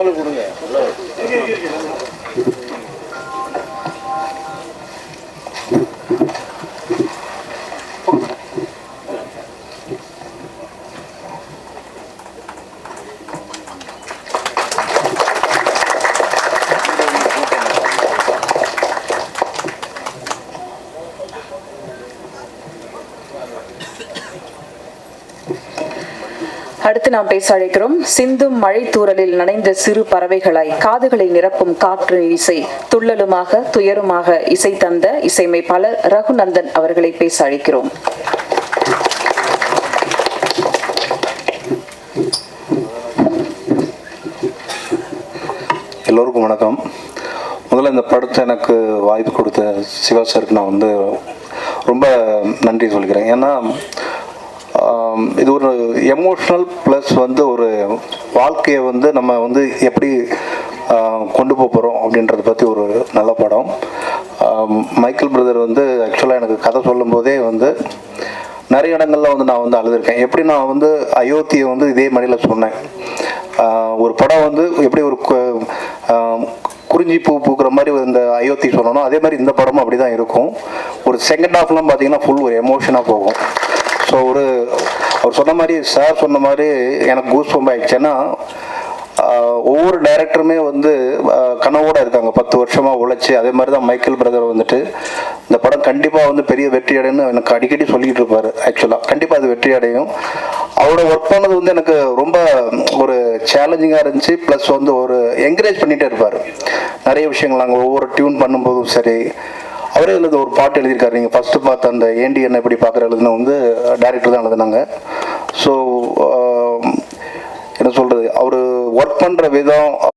걸로 부르게. அடுத்து நாம் பேச அழைக்கிறோம். சிந்தும் மழை தூரலில் நனைந்த சிறு பறவைகளாய் காதுகளை நிரப்பும் காற்று இசை. துள்ளலுமாக துயருமாக இசை தந்த இசையமைப்பாளர் ரகுநந்தன் அவர்களை பேச அழைக்கிறோம். எல்லோருக்கும் வணக்கம். முதல்ல இந்த படத்தை எனக்கு வாய்ப்பு கொடுத்த சிவா சாருக்கு நான் வந்து ரொம்ப நன்றி சொல்கிறேன். ஏன்னா இது ஒரு எமோஷ்னல் ப்ளஸ் வந்து ஒரு வாழ்க்கையை வந்து நம்ம வந்து எப்படி கொண்டு போக போகிறோம் அப்படின்றத பற்றி ஒரு நல்ல படம். மைக்கேல் பிரதர் வந்து ஆக்சுவலாக எனக்கு கதை சொல்லும்போதே வந்து நிறைய இடங்கள்ல வந்து நான் வந்து அழுதுருக்கேன். எப்படி நான் வந்து அயோத்தியை வந்து இதே மாதிரியில் சொன்னேன். ஒரு படம் வந்து எப்படி ஒரு குறிஞ்சி பூ பூக்கிற மாதிரி இந்த அயோத்தி சொல்லணும் அதே மாதிரி இந்த படமும் அப்படி தான் இருக்கும். ஒரு செகண்ட் ஹாஃப்லாம் பார்த்தீங்கன்னா ஃபுல் ஒரு எமோஷனாக போகும். ஸோ ஒரு அவர் சொன்ன மாதிரி சார் சொன்ன மாதிரி எனக்கு கூஸ் பம்ப் ஆயிடுச்சுன்னா ஒவ்வொரு டைரக்டருமே வந்து கனவோடு கனவோட இருக்காங்க. பத்து வருஷமா உழைச்சி அதே மாதிரி தான் மைக்கேல் பிரதர் வந்துட்டு இந்த படம் கண்டிப்பாக வந்து பெரிய வெற்றி அடையணும்னு எனக்கு அடிக்கடி சொல்லிட்டு இருப்பார் ஆக்சுவலாக கண்டிப்பாக அது வெற்றி அடையும். அவரோட ஒர்க் பண்ணது வந்து எனக்கு ரொம்ப ஒரு சேலஞ்சிங்காக இருந்துச்சு. ப்ளஸ் வந்து ஒரு என்கரேஜ் பண்ணிகிட்டே இருப்பார். நிறைய விஷயங்கள் நாங்கள் ஒவ்வொரு டியூன் பண்ணும்போதும் சரி அவரே எழுத ஒரு பாட்டு எழுதியிருக்காரு. நீங்கள் ஃபஸ்ட்டு பார்த்த அந்த ஏண்டி என்ன எப்படி பார்க்குற எழுதுன வந்து டேரக்டர் தான் எழுதுனாங்க. ஸோ என்ன சொல்கிறது அவர் ஒர்க் பண்ணுற விதம்